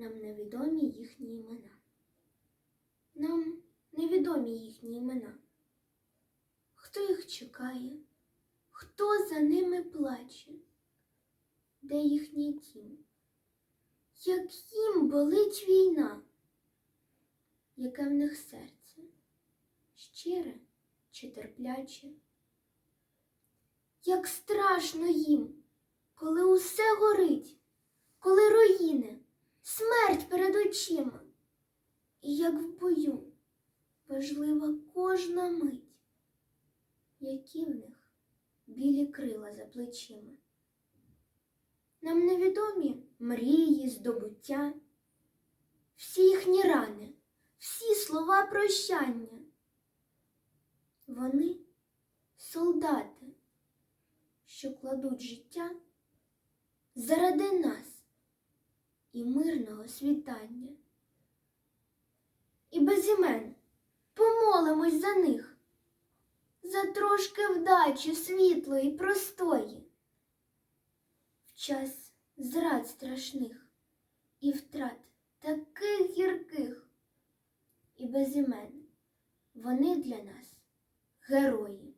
нам невідомі їхні імена. Нам невідомі їхні імена. Хто їх чекає, хто за ними плаче, де їхній дім? Як їм болить війна, яке в них серце, щире чи терпляче? Як страшно їм, очима, і як в бою важлива кожна мить, які в них білі крила за плечима. Нам невідомі мрії, здобуття, всі їхні рани, всі слова прощання. Вони солдати, що кладуть життя заради нас і мирного світання. І без імен помолимось за них, за трошки вдачі світлої, простої, в час зрад страшних і втрат таких гірких, і без імен вони для нас герої.